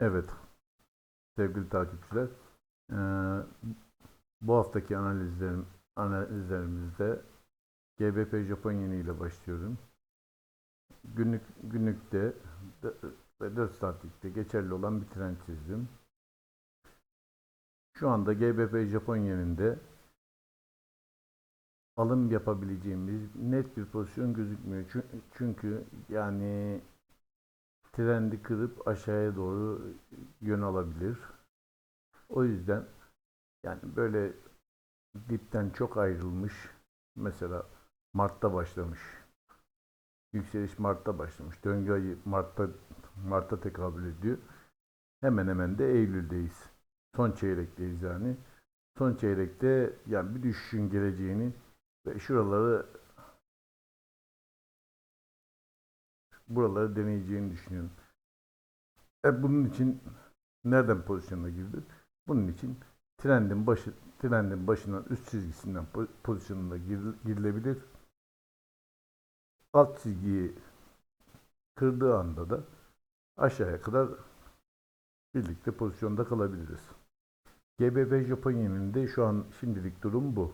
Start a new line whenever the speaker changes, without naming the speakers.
Evet, sevgili takipçiler, bu haftaki analizlerim, analizlerimizde GBP Japon yeni ile başlıyorum. Günlük günlükte de- ve 4 saatlikte geçerli olan bir trend çizdim. Şu anda GBP Japon yeninde alım yapabileceğimiz net bir pozisyon gözükmüyor. Çü- Çünkü yani trendi kırıp aşağıya doğru yön alabilir. O yüzden yani böyle dipten çok ayrılmış mesela Mart'ta başlamış. Yükseliş Mart'ta başlamış. Döngü ayı Mart'ta Mart'a tekabül ediyor. Hemen hemen de Eylül'deyiz. Son çeyrekteyiz yani. Son çeyrekte yani bir düşüşün geleceğini ve şuraları buraları deneyeceğini düşünüyorum. E bunun için nereden pozisyona girdi? Bunun için trendin başı trendin başından üst çizgisinden po- pozisyonuna gir- girilebilir. Alt çizgiyi kırdığı anda da aşağıya kadar birlikte pozisyonda kalabiliriz. GBP Japon yeninde şu an şimdilik durum bu.